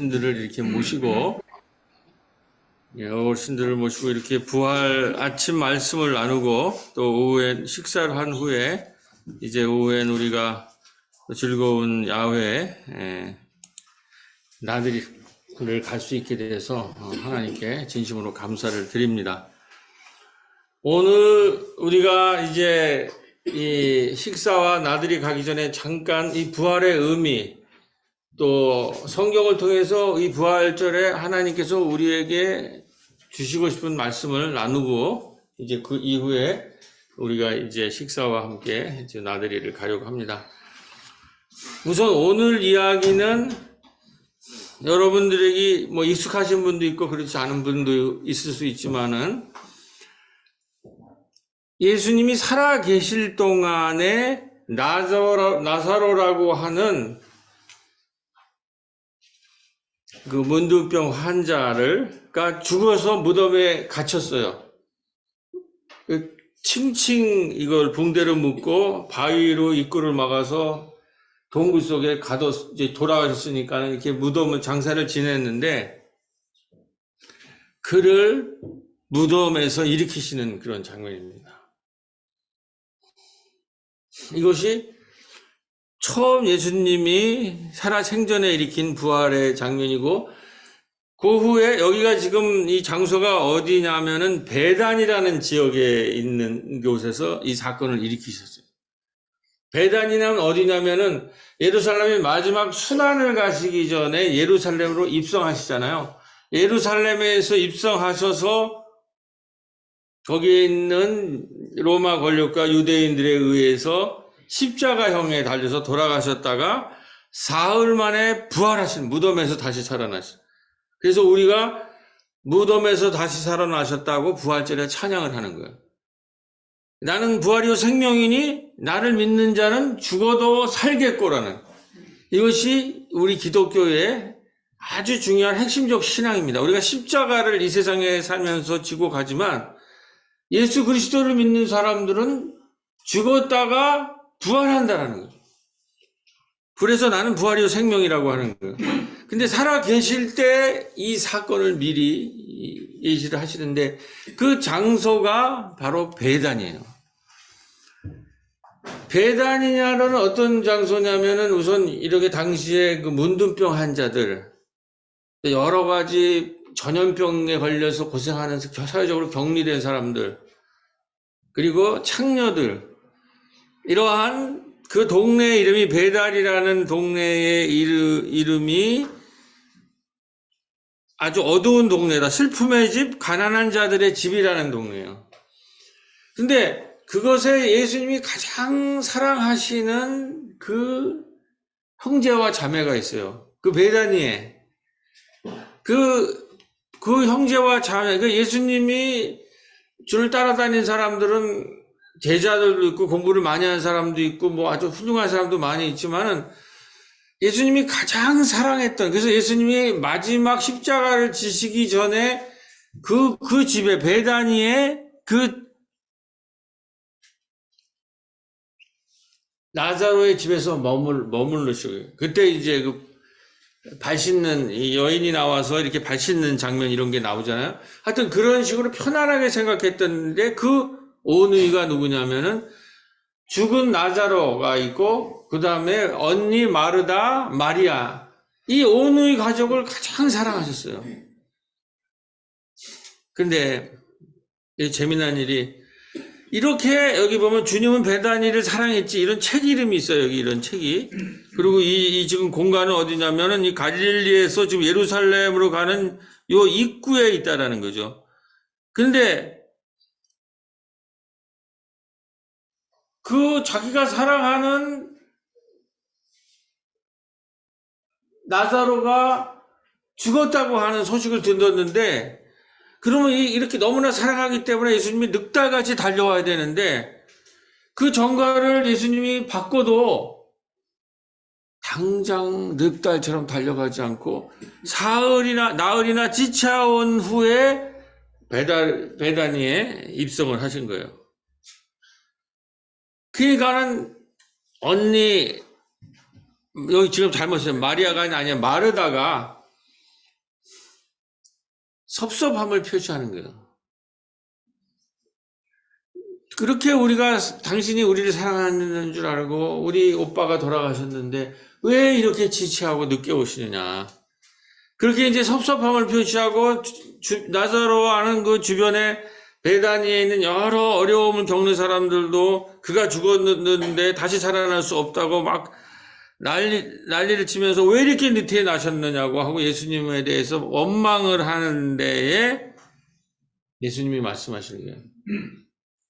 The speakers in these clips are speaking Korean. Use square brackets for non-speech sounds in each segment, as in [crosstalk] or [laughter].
어르신들을 이렇게 모시고 예, 어르신들을 모시고 이렇게 부활 아침 말씀을 나누고 또 오후엔 식사를 한 후에 이제 오후엔 우리가 즐거운 야외 예, 나들이를 갈 수 있게 돼서 어, 하나님께 진심으로 감사를 드립니다. 오늘 우리가 이제 이 식사와 나들이 가기 전에 잠깐 이 부활의 의미 또 성경을 통해서 이 부활절에 하나님께서 우리에게 주시고 싶은 말씀을 나누고 이제 그 이후에 우리가 이제 식사와 함께 이제 나들이를 가려고 합니다. 우선 오늘 이야기는 여러분들에게 뭐 익숙하신 분도 있고 그렇지 않은 분도 있을 수 있지만은 예수님이 살아 계실 동안에 나사로, 나사로라고 하는 그 문둥병 환자를가 죽어서 무덤에 갇혔어요. 그 칭칭 이걸 붕대로 묶고 바위로 입구를 막아서 동굴 속에 가둬 이제 돌아가셨으니까 이렇게 무덤을 장사를 지냈는데 그를 무덤에서 일으키시는 그런 장면입니다. 이것이 처음 예수님이 살아 생전에 일으킨 부활의 장면이고 그 후에 여기가 지금 이 장소가 어디냐면은 베단이라는 지역에 있는 곳에서 이 사건을 일으키셨어요. 베단이냐면 어디냐면은 예루살렘의 마지막 순환을 가시기 전에 예루살렘으로 입성하시잖아요. 예루살렘에서 입성하셔서 거기에 있는 로마 권력과 유대인들에 의해서 십자가형에 달려서 돌아가셨다가 사흘 만에 부활하신 무덤에서 다시 살아나신. 그래서 우리가 무덤에서 다시 살아나셨다고 부활절에 찬양을 하는 거예요. 나는 부활이요 생명이니 나를 믿는 자는 죽어도 살겠고라는 이것이 우리 기독교의 아주 중요한 핵심적 신앙입니다. 우리가 십자가를 이 세상에 살면서 지고 가지만 예수 그리스도를 믿는 사람들은 죽었다가 부활한다라는 거죠. 그래서 나는 부활이요 생명이라고 하는 거예요. 근데 살아 계실 때 이 사건을 미리 예시를 하시는데 그 장소가 바로 배단이에요. 배단이냐는 어떤 장소냐면은 우선 이렇게 당시에 그 문둥병 환자들 여러 가지 전염병에 걸려서 고생하는 사회적으로 격리된 사람들 그리고 창녀들 이러한 그 동네 이름이 배달이라는 동네의 이름이 아주 어두운 동네다. 슬픔의 집, 가난한 자들의 집이라는 동네예요. 근데 그것에 예수님이 가장 사랑하시는 그 형제와 자매가 있어요. 그 베다니에 그, 그 형제와 자매, 그 예수님이 주를 따라다닌 사람들은 제자들도 있고 공부를 많이 한 사람도 있고 뭐 아주 훌륭한 사람도 많이 있지만은 예수님이 가장 사랑했던 그래서 예수님이 마지막 십자가를 지시기 전에 그, 그 집에 베다니에 그 나자로의 집에서 머물, 머물르시고요. 그때 이제 그 발 씻는 이 여인이 나와서 이렇게 발 씻는 장면 이런 게 나오잖아요. 하여튼 그런 식으로 편안하게 생각했던데 그 오누이가 누구냐면은 죽은 나자로가 있고 그 다음에 언니 마르다 마리아 이 오누이 가족을 가장 사랑하셨어요. 근데 재미난 일이 이렇게 여기 보면 주님은 베다니를 사랑했지 이런 책 이름이 있어요 여기 이런 책이 그리고 이, 이 지금 공간은 어디냐면은 이 갈릴리에서 지금 예루살렘으로 가는 요 입구에 있다라는 거죠. 근데 그 자기가 사랑하는 나사로가 죽었다고 하는 소식을 듣었는데 그러면 이렇게 너무나 사랑하기 때문에 예수님이 늑달같이 달려와야 되는데 그 전가를 예수님이 바꿔도 당장 늑달처럼 달려가지 않고 사흘이나 나흘이나 지쳐온 후에 배달 배단위에 입성을 하신 거예요. 그러니까는 언니 여기 지금 잘못했어요. 마리아가 아니라 마르다가 섭섭함을 표시하는 거예요. 그렇게 우리가 당신이 우리를 사랑하는 줄 알고 우리 오빠가 돌아가셨는데 왜 이렇게 지체하고 늦게 오시느냐. 그렇게 이제 섭섭함을 표시하고 주- 나사로와는 그 주변에 베다니에 있는 여러 어려움을 겪는 사람들도 그가 죽었는데 다시 살아날 수 없다고 막 난리, 난리를 치면서 왜 이렇게 늦게 나셨느냐고 하고 예수님에 대해서 원망을 하는 데에 예수님이 말씀하시는 거예요.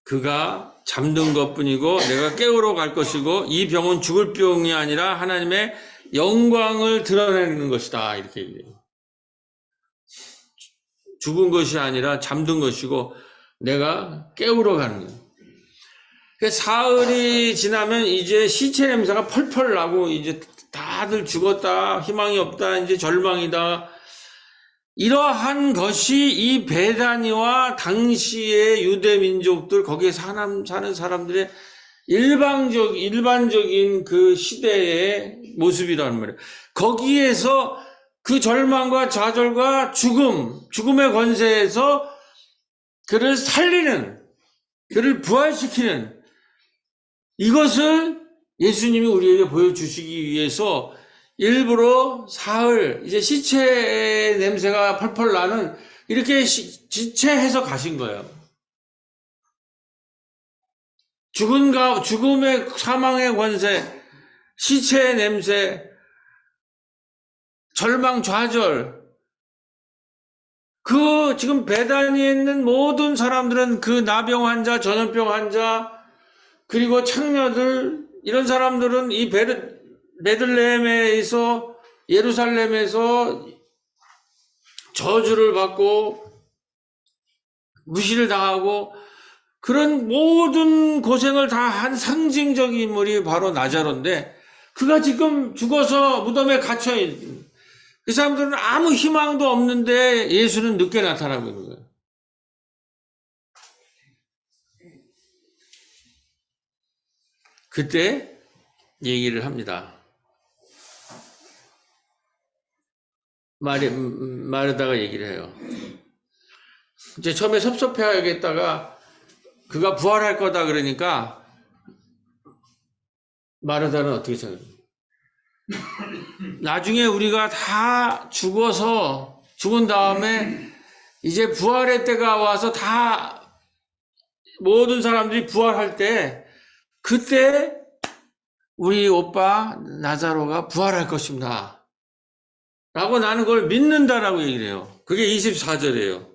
그가 잠든 것 뿐이고 내가 깨우러 갈 것이고 이 병은 죽을 병이 아니라 하나님의 영광을 드러내는 것이다. 이렇게 얘기해요. 죽은 것이 아니라 잠든 것이고 내가 깨우러 가는 거예요. 그 사흘이 지나면 이제 시체 냄새가 펄펄 나고 이제 다들 죽었다, 희망이 없다, 이제 절망이다. 이러한 것이 이 베다니와 당시의 유대 민족들 거기에 사람, 사는 사람들의 일방적 일반적인 그 시대의 모습이라는 말이에요. 거기에서 그 절망과 좌절과 죽음, 죽음의 권세에서 그를 살리는, 그를 부활시키는 이것을 예수님이 우리에게 보여주시기 위해서 일부러 사흘, 이제 시체 냄새가 펄펄 나는 이렇게 시- 지체해서 가신 거예요. 죽은 가, 죽음의 사망의 권세, 시체의 냄새, 절망, 좌절, 그 지금 배단위에 있는 모든 사람들은 그 나병 환자, 전염병 환자, 그리고 창녀들 이런 사람들은 이 베르, 베들레헴에서 예루살렘에서 저주를 받고 무시를 당하고 그런 모든 고생을 다 한 상징적인 인물이 바로 나자로인데 그가 지금 죽어서 무덤에 갇혀 있는 그 사람들은 아무 희망도 없는데 예수는 늦게 나타나고 있는 거예요. 그때 얘기를 합니다. 말이, 음, 말하다가 얘기를 해요. 이제 처음에 섭섭해하겠다가 그가 부활할 거다 그러니까 마르다는 어떻게 생각해요? 나중에 우리가 다 죽어서 죽은 다음에 이제 부활의 때가 와서 다 모든 사람들이 부활할 때 그때 우리 오빠 나자로가 부활할 것입니다. 라고 나는 그걸 믿는다라고 얘기를 해요. 그게 24절이에요.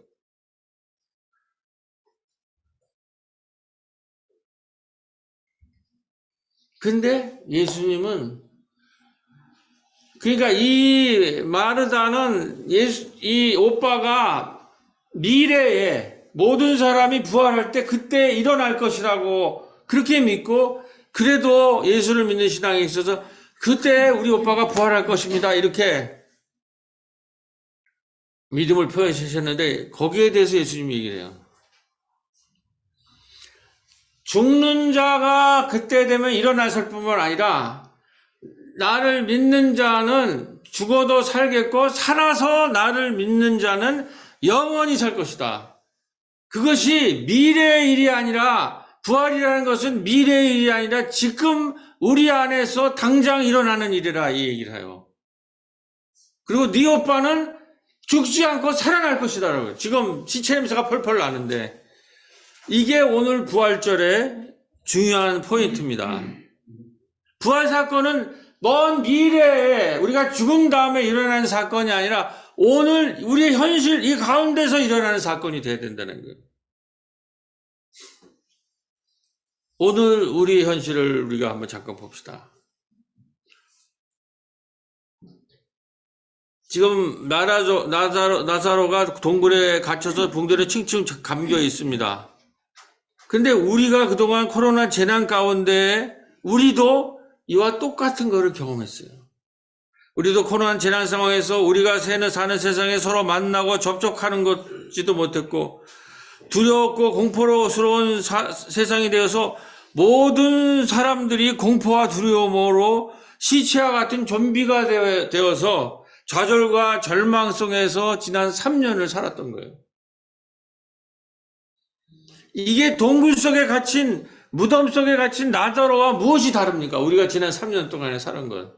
근데 예수님은 그러니까 이 마르다는 예수 이 오빠가 미래에 모든 사람이 부활할 때 그때 일어날 것이라고 그렇게 믿고 그래도 예수를 믿는 신앙에 있어서 그때 우리 오빠가 부활할 것입니다. 이렇게 믿음을 표현하셨는데 거기에 대해서 예수님이 얘기를 해요. 죽는 자가 그때 되면 일어났을 뿐만 아니라 나를 믿는 자는 죽어도 살겠고 살아서 나를 믿는 자는 영원히 살 것이다. 그것이 미래의 일이 아니라 부활이라는 것은 미래의 일이 아니라 지금 우리 안에서 당장 일어나는 일이라 이 얘기를 해요. 그리고 네 오빠는 죽지 않고 살아날 것이다 라고. 지금 시체 냄새가 펄펄 나는데 이게 오늘 부활절의 중요한 포인트입니다. 부활 사건은 먼 미래에 우리가 죽은 다음에 일어나는 사건이 아니라 오늘 우리의 현실 이 가운데서 일어나는 사건이 돼야 된다는 거예요. 오늘 우리 현실을 우리가 한번 잠깐 봅시다. 지금 나라조, 나사로, 나사로가 동굴에 갇혀서 붕대를 칭칭 감겨 있습니다. 근데 우리가 그동안 코로나 재난 가운데 우리도 이와 똑같은 것을 경험했어요. 우리도 코로나 재난 상황에서 우리가 사는, 사는 세상에 서로 만나고 접촉하는 것지도 못했고 두렵고 공포스러운 사- 세상이 되어서 모든 사람들이 공포와 두려움으로 시체와 같은 좀비가 되어- 되어서 좌절과 절망 속에서 지난 3년을 살았던 거예요. 이게 동굴 속에 갇힌 무덤 속에 갇힌 나자로와 무엇이 다릅니까? 우리가 지난 3년 동안에 사는 것.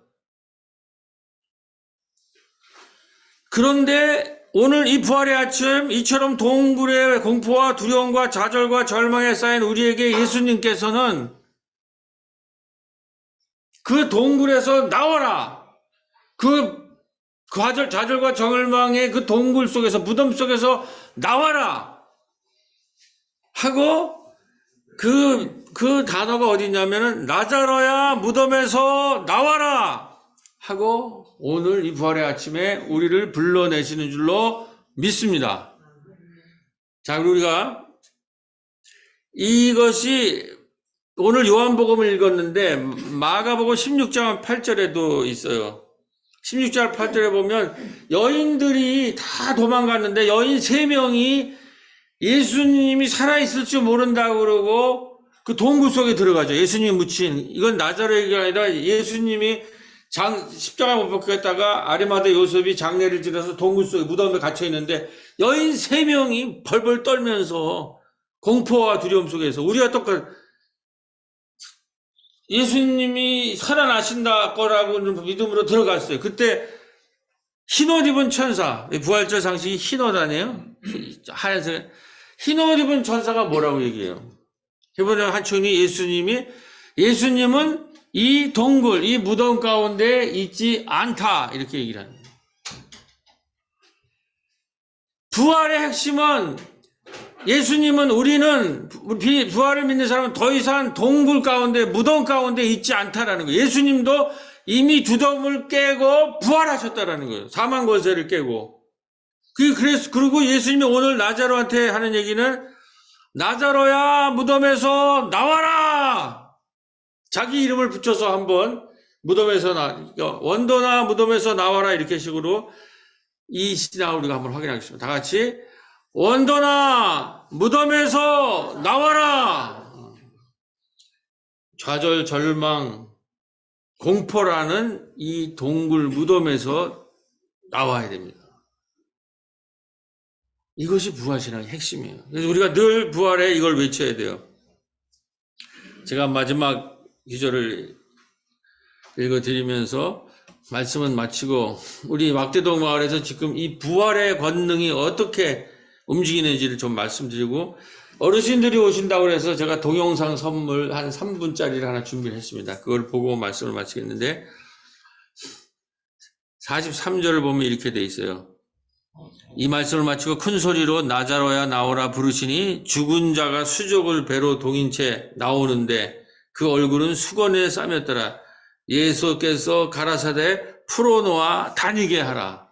그런데 오늘 이 부활의 아침 이처럼 동굴의 공포와 두려움과 좌절과 절망에 쌓인 우리에게 예수님께서는 그 동굴에서 나와라. 그 좌절, 좌절과 절망의 그 동굴 속에서 무덤 속에서 나와라. 하고 그, 그 단어가 어디냐면은 나자로야 무덤에서 나와라. 하고 오늘 이 부활의 아침에 우리를 불러내시는 줄로 믿습니다. 자, 우리가 이것이 오늘 요한복음을 읽었는데 마가복음 16장 8절에도 있어요. 16장 8절에 보면 여인들이 다 도망갔는데 여인 3명이 예수님이 살아있을 줄 모른다고 그러고 그 동굴 속에 들어가죠. 예수님이 묻힌 이건 나자로의 얘기가 아니라 예수님이 장, 십자가 못 박혔다가 아리마다 요셉이 장례를 지내서 동굴 속에 무덤에 갇혀 있는데 여인 세 명이 벌벌 떨면서 공포와 두려움 속에서 우리가 똑같 예수님이 살아나신다 거라고는 믿음으로 들어갔어요. 그때 흰옷 입은 천사, 부활절 상식이 흰옷 아니에요? 하얀색. 흰 옷 입은 천사가 뭐라고 얘기해요? 해보면 한충이 예수님이, 예수님은 이 동굴, 이 무덤 가운데 있지 않다. 이렇게 얘기를 합니다. 부활의 핵심은 예수님은 우리는 비- 부활을 믿는 사람은 더 이상 동굴 가운데 무덤 가운데 있지 않다라는 거예요. 예수님도 이미 두덤을 깨고 부활하셨다라는 거예요. 사망 권세를 깨고. 그 그래서 그리고 예수님이 오늘 나자로한테 하는 얘기는 나자로야 무덤에서 나와라. 자기 이름을 붙여서 한번 무덤에서 나 원도나 무덤에서 나와라 이렇게 식으로 이 신앙을 우리가 한번 확인하겠습니다. 다 같이 원도나 무덤에서 나와라. 좌절, 절망, 공포라는 이 동굴 무덤에서 나와야 됩니다. 이것이 부활신앙의 핵심이에요. 그래서 우리가 늘 부활에 이걸 외쳐야 돼요. 제가 마지막 기절을 읽어드리면서 말씀은 마치고 우리 막대동 마을에서 지금 이 부활의 권능이 어떻게 움직이는지를 좀 말씀드리고 어르신들이 오신다고 해서 제가 동영상 선물 한 3분짜리를 하나 준비를 했습니다. 그걸 보고 말씀을 마치겠는데 43절을 보면 이렇게 돼 있어요. 이 말씀을 마치고 큰 소리로 나자로야 나오라 부르시니 죽은 자가 수족을 배로 동인 채 나오는데 그 얼굴은 수건에 싸였더라. 예수께서 가라사대 풀어놓아 다니게 하라.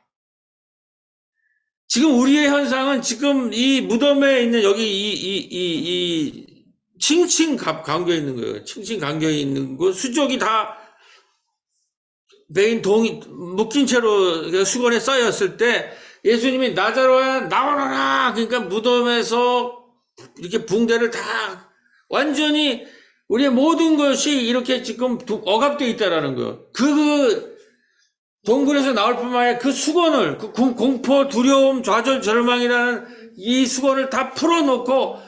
지금 우리의 현상은 지금 이 무덤에 있는 여기 이, 이, 이, 이 칭칭 감- 감겨 있는 거예요. 칭칭 감겨 있는 거 수족이 다 메인 동이 묶인 채로 수건에 쌓였을 때 예수님이 나자로야 나오너라 그러니까 무덤에서 이렇게 붕대를 다 완전히 우리의 모든 것이 이렇게 지금 두- 억압되어 있다라는 거예요. 그 동굴에서 나올 뿐만 아니라 그 수건을 그 공- 공포, 두려움, 좌절, 절망이라는 이 수건을 다 풀어놓고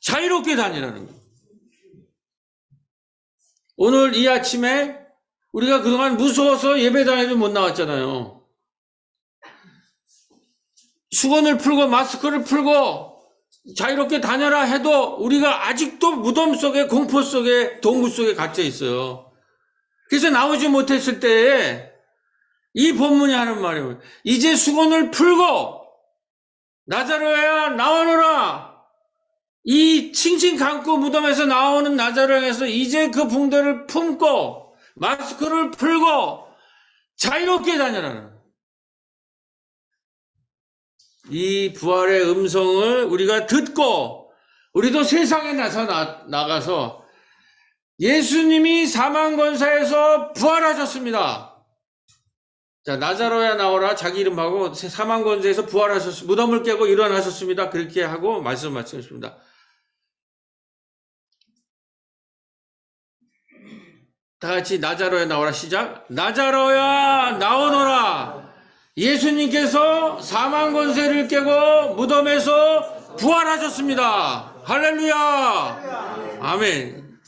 자유롭게 다니라는 거예요. 오늘 이 아침에 우리가 그동안 무서워서 예배당에도 못 나왔잖아요. 수건을 풀고 마스크를 풀고 자유롭게 다녀라 해도 우리가 아직도 무덤 속에 공포 속에 동굴 속에 갇혀 있어요. 그래서 나오지 못했을 때에 이 본문이 하는 말이에요. 이제 수건을 풀고 나자로야 나오너라. 이 칭칭 감고 무덤에서 나오는 나자로에서 이제 그 붕대를 품고 마스크를 풀고 자유롭게 다녀라. 이 부활의 음성을 우리가 듣고 우리도 세상에 나서 나, 나가서 예수님이 사망권사에서 부활하셨습니다. 자, 나자로야 나오라 자기 이름하고 사망권사에서 부활하셨습니다. 무덤을 깨고 일어나셨습니다. 그렇게 하고 말씀 마치겠습니다. 다 같이 나자로야 나오라 시작. 나자로야 나오너라. 예수님께서 사망 권세를 깨고 무덤에서 부활하셨습니다. 할렐루야! 아멘.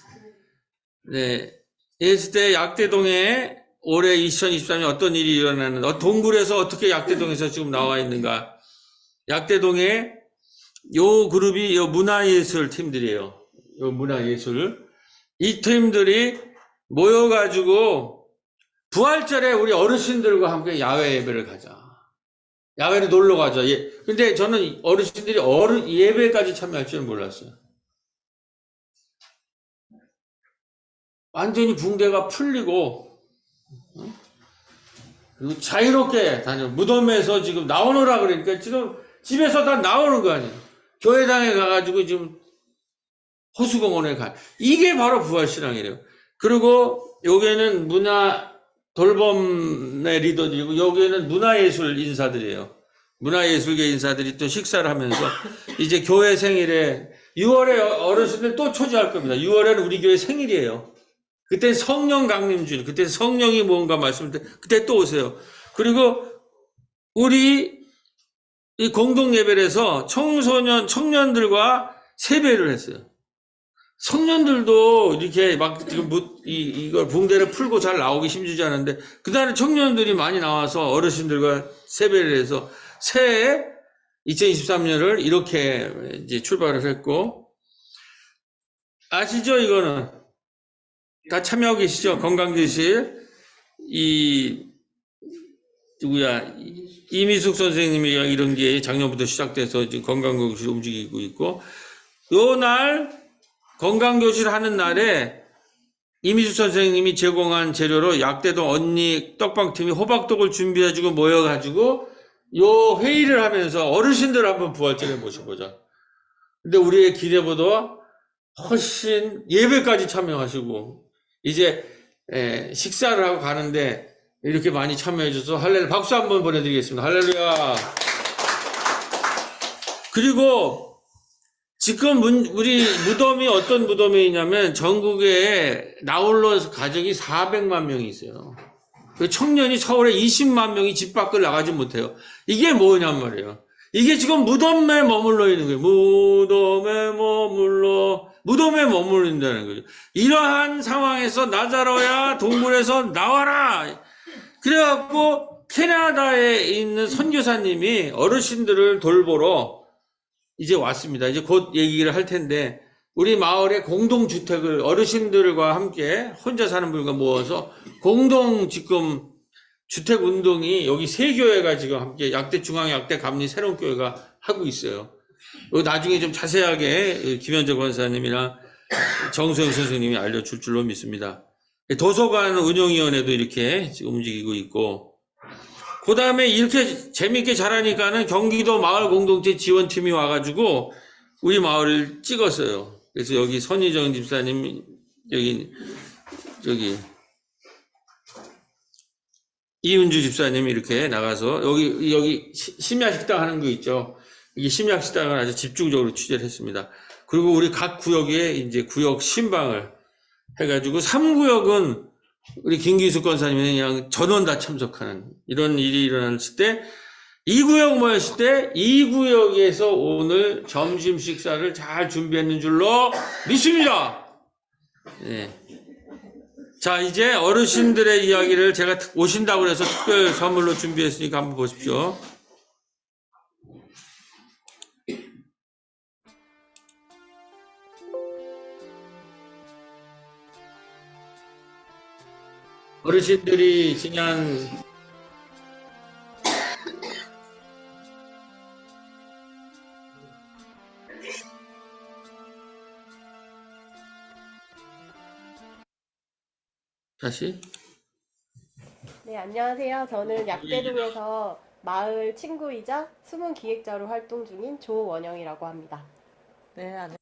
네. 예수 때 약대동에 올해 2023년 어떤 일이 일어나는, 어, 동굴에서 어떻게 약대동에서 지금 나와 있는가. 약대동에 요 그룹이 요 문화예술 팀들이에요. 요 문화예술. 이 팀들이 모여가지고 부활절에 우리 어르신들과 함께 야외 예배를 가자. 야외로 놀러 가자. 예. 근데 저는 어르신들이 어른 예배까지 참여할 줄은 몰랐어요. 완전히 붕대가 풀리고 어? 그리고 자유롭게 다녀 무덤에서 지금 나오느라 그러니까 지금 집에서 다 나오는 거 아니에요. 교회당에 가가지고 지금 호수공원에 가. 이게 바로 부활신앙이래요. 그리고 여기에는 문화 돌봄의 리더들이고 여기에는 문화예술 인사들이에요. 문화예술계 인사들이 또 식사를 하면서 [laughs] 이제 교회 생일에 6월에 어르신들 또 초대할 겁니다. 6월에는 우리 교회 생일이에요. 그때 성령 강림주일, 그때 성령이 뭔가 말씀을 때 그때 또 오세요. 그리고 우리 이 공동 예배에서 청소년 청년들과 세배를 했어요. 청년들도 이렇게 막 지금 무- 이, 이걸 붕대를 풀고 잘 나오기 힘들지 않은데 그날은 청년들이 많이 나와서 어르신들과 세배를 해서 새해 2023년을 이렇게 이제 출발을 했고 아시죠? 이거는? 다 참여하고 계시죠? 건강교실. 이 누구야? 이- 이미숙 선생님이 이런 게 작년부터 시작돼서 지금 건강교실 움직이고 있고 요날 건강교실 하는 날에 이미숙 선생님이 제공한 재료로 약대동 언니 떡방팀이 호박떡을 준비해주고 모여가지고 요 회의를 하면서 어르신들 한번 부활절에 모셔보자. 근데 우리의 기대보다 훨씬 예배까지 참여하시고 이제 에, 식사를 하고 가는데 이렇게 많이 참여해줘서 할렐루야 박수 한번 보내드리겠습니다. 할렐루야. 그리고 지금 문- 우리 무덤이 어떤 무덤이냐면 전국에 나홀로 가족이 400만 명이 있어요. 그 청년이 서울에 20만 명이 집 밖을 나가지 못해요. 이게 뭐냔 말이에요. 이게 지금 무덤에 머물러 있는 거예요. 무덤에 머물러 무덤에 머무른다는 거죠. 이러한 상황에서 나자로야 동굴에서 나와라. 그래갖고 캐나다에 있는 선교사님이 어르신들을 돌보러 이제 왔습니다. 이제 곧 얘기를 할 텐데 우리 마을에 공동주택을 어르신들과 함께 혼자 사는 분과 모아서 공동 지금 주택 운동이 여기 세 교회가 지금 함께 약대 중앙 약대 감리 새로운 교회가 하고 있어요. 나중에 좀 자세하게 김현재 권사님이나 정소영 선생님이 알려줄 줄로 믿습니다. 도서관 운영위원회도 이렇게 지금 움직이고 있고 그 다음에 이렇게 재밌게 잘하니까는 경기도 마을 공동체 지원팀이 와가지고 우리 마을을 찍었어요. 그래서 여기 선희정 집사님, 여기, 저기, 이은주 집사님이 이렇게 나가서 여기, 여기 시- 심야식당 하는 거 있죠. 이게 심야식당을 아주 집중적으로 취재를 했습니다. 그리고 우리 각 구역에 이제 구역 신방을 해가지고 3구역은 우리 김기수 권사님이 그냥 전원 다 참석하는 이런 일이 일어났을 때, 이 구역 모였을 때, 이 구역에서 오늘 점심 식사를 잘 준비했는 줄로 믿습니다. 예. 자, 이제 어르신들의 이야기를 제가 특- 오신다고 해서 특별 선물로 준비했으니까 한번 보십시오. 어르신들이 지난 다시 네, 안녕하세요. 저는 약대동에서 마을 친구이자 숨은 기획자로 활동 중인 조원영이라고 합니다. 네, 안녕.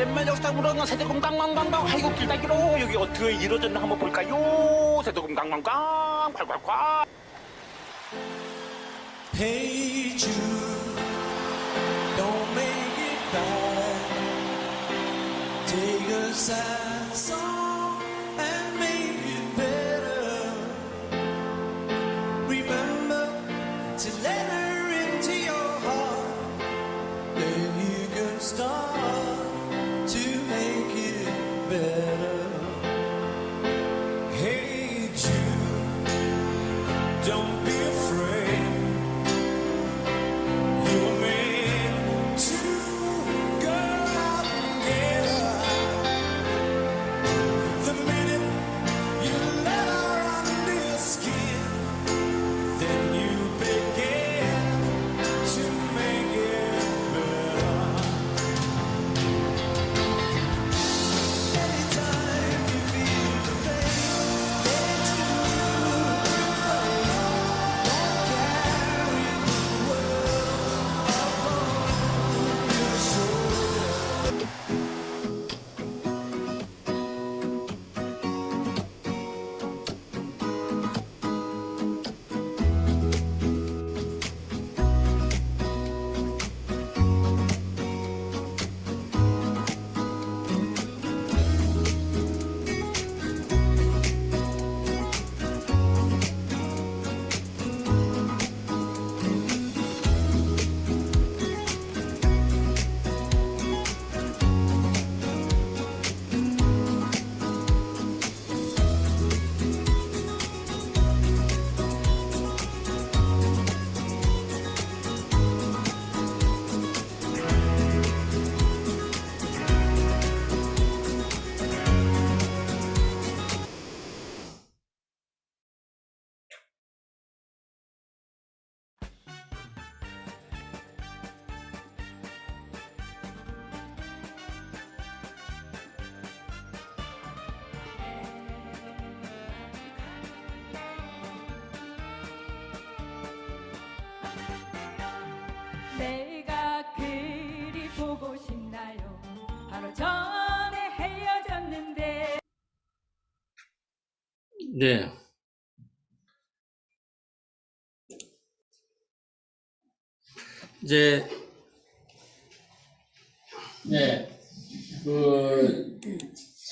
땜만 역사으로 는 세대공 강강강강 아이고 길다기로 여기 어떻게 이루어졌나 한번 볼까요? 세대공 강강강 콸콸콸. Hey Jude, don't make it bad. Take a sad song 내가 그리 보고 싶나요? 바로 전에 헤어졌는데 네. 이제 네. 그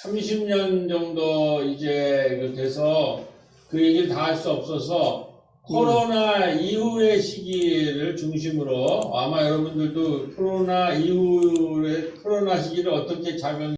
30년 정도 이제 그 돼서 그 얘기를 다 할 수 없어서 코로나 이후의 시기를 중심으로 아마 여러분들도 코로나 이후의 코로나 시기를 어떻게 작용